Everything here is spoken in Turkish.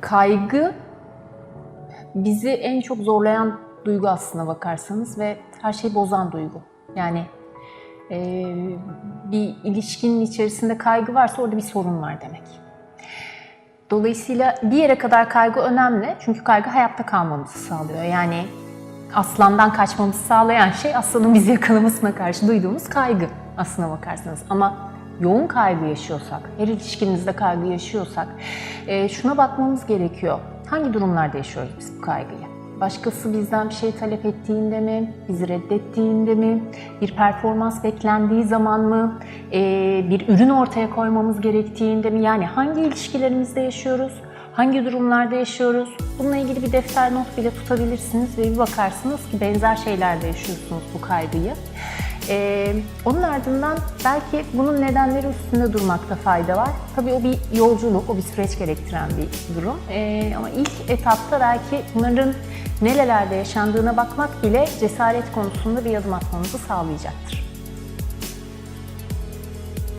kaygı bizi en çok zorlayan duygu aslına bakarsanız ve her şeyi bozan duygu. Yani e, bir ilişkinin içerisinde kaygı varsa orada bir sorun var demek. Dolayısıyla bir yere kadar kaygı önemli. Çünkü kaygı hayatta kalmamızı sağlıyor. Yani aslandan kaçmamızı sağlayan şey aslanın bizi yakalamasına karşı duyduğumuz kaygı aslına bakarsanız. Ama yoğun kaygı yaşıyorsak, her ilişkimizde kaygı yaşıyorsak e, şuna bakmamız gerekiyor. Hangi durumlarda yaşıyoruz biz bu kaygıyı? Başkası bizden bir şey talep ettiğinde mi, bizi reddettiğinde mi, bir performans beklendiği zaman mı, e, bir ürün ortaya koymamız gerektiğinde mi? Yani hangi ilişkilerimizde yaşıyoruz, hangi durumlarda yaşıyoruz? Bununla ilgili bir defter not bile tutabilirsiniz ve bir bakarsınız ki benzer şeylerde yaşıyorsunuz bu kaygıyı. Ee, onun ardından belki bunun nedenleri üstünde durmakta fayda var. Tabii o bir yolculuk, o bir süreç gerektiren bir durum. Ee, ama ilk etapta belki bunların nerelerde yaşandığına bakmak bile cesaret konusunda bir adım atmamızı sağlayacaktır.